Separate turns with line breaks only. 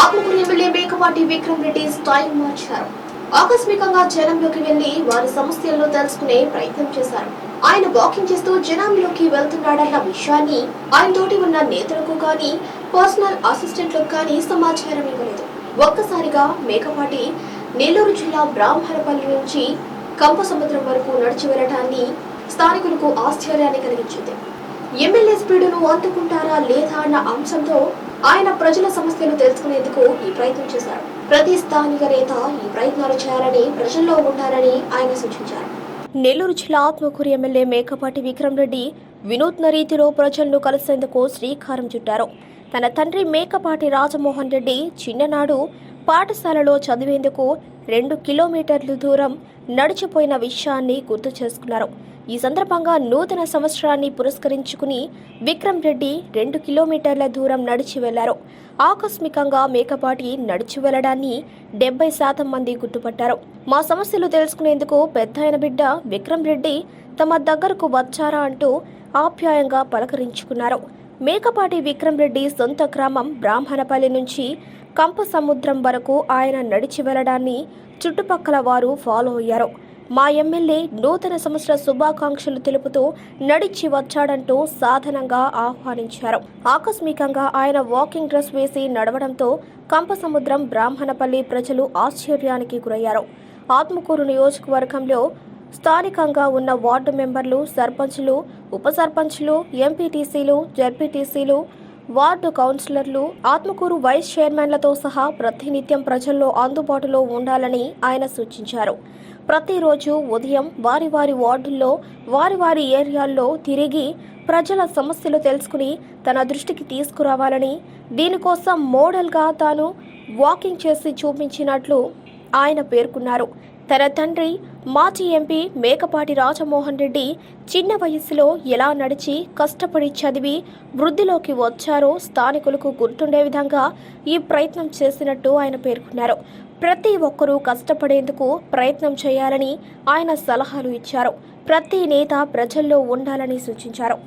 Atmakur MLA Mekapati Vikram Reddy style మార్చారు. ఆకస్మికంగా జనంలోకి వెళ్ళి వారి సమస్యలను తెలుసుకునే ప్రయత్నం చేశారు. ఆయన వాకింగ్ చేస్తూ జనంలోకి వెళ్తున్నాడన్న విషయాన్ని ఆయన తోటి ఉన్న నేతలకు కానీ పర్సనల్ అసిస్టెంట్లకు కానీ సమాచారం ఇవ్వలేదు. ఒక్కసారిగా మేకపాటి నెల్లూరు జిల్లా బ్రాహ్మణపల్లి నుంచి కంప సముద్రం వరకు నడిచి వెళ్ళటాన్ని స్థానికులకు ఆశ్చర్యాన్ని కలిగించింది. ఎమ్మెల్యే స్పీడును అందుకుంటారా లేదా అన్న అంశంతో ఆయన ప్రజల సమస్యలు తెలుసుకునేందుకు ఈ ప్రయత్నం చేశారు. ప్రతి స్థానిక నేత ఈ ప్రయత్నాలు చేయాలని ప్రజల్లో ఉండాలని ఆయన సూచించారు. నెల్లూరు జిల్లా ఆత్మకూరు ఎమ్మెల్యే మేకపాటి విక్రమ్ రెడ్డి వినూత్న రీతిలో ప్రజలను కలిసేందుకు శ్రీకారం చుట్టారు. తన తండ్రి మేకపాటి రాజమోహన్ రెడ్డి చిన్ననాడు పాఠశాలలో చదివేందుకు రెండు కిలోమీటర్లు దూరం నడిచిపోయిన విషయాన్ని గుర్తు చేసుకున్నారు. ఈ సందర్భంగా నూతన సంవత్సరాన్ని పురస్కరించుకుని విక్రమ్ రెడ్డి రెండు కిలోమీటర్ల దూరం నడిచి వెళ్ళారు. ఆకస్మికంగా మేకపాటి నడిచి వెళ్ళడాన్ని డెబ్బై శాతం మంది గుర్తుపట్టారు. మా సమస్యలు తెలుసుకునేందుకు పెద్దాయన బిడ్డ విక్రమ్ రెడ్డి తమ దగ్గరకు వచ్చారా అంటూ ఆప్యాయంగా పలకరించుకున్నారు. మేకపాటి విక్రమ్ రెడ్డి సొంత గ్రామం బ్రాహ్మణపల్లి నుంచి కంప సముద్రం వరకు ఆయన నడిచి వెళ్ళడాన్ని చుట్టుపక్కల వారు ఫాలో అయ్యారు. మా ఎమ్మెల్యే నూతన సంవత్సర శుభాకాంక్షలు తెలుపుతూ నడిచి వచ్చాడంటూ సాధనంగా ఆహ్వానించారు. ఆకస్మికంగా ఆయన వాకింగ్ డ్రెస్ వేసి నడవడంతో కంపసముద్రం బ్రాహ్మణపల్లి ప్రజలు ఆశ్చర్యానికి గురయ్యారు. ఆత్మకూరు నియోజకవర్గంలో స్థానికంగా ఉన్న వార్డు మెంబర్లు సర్పంచ్లు ఉప సర్పంచ్లు ఎంపీటీసీలు జడ్పీటీసీలు వార్డు కౌన్సిలర్లు ఆత్మకూరు వైస్ చైర్మన్లతో సహా ప్రతినిత్యం ప్రజల్లో అందుబాటులో ఉండాలని ఆయన సూచించారు. ప్రతిరోజు ఉదయం వారి వారి వార్డుల్లో వారి వారి ఏరియాల్లో తిరిగి ప్రజల సమస్యలు తెలుసుకుని తన దృష్టికి తీసుకురావాలని దీనికోసం మోడల్గా తాను వాకింగ్ చేసి చూపించినట్లు ఆయన పేర్కొన్నారు. తన తండ్రి మాజీ ఎంపీ మేకపాటి రాజమోహన్ రెడ్డి చిన్న వయసులో ఎలా నడిచి కష్టపడి చదివి వృద్ధిలోకి వచ్చారో స్థానికులకు గుర్తుండే విధంగా ఈ ప్రయత్నం చేసినట్టు ఆయన పేర్కొన్నారు. ప్రతి ఒక్కరూ కష్టపడేందుకు ప్రయత్నం చేయాలని ఆయన సలహాలు ఇచ్చారు. ప్రతి నేత ప్రజల్లో ఉండాలని సూచించారు.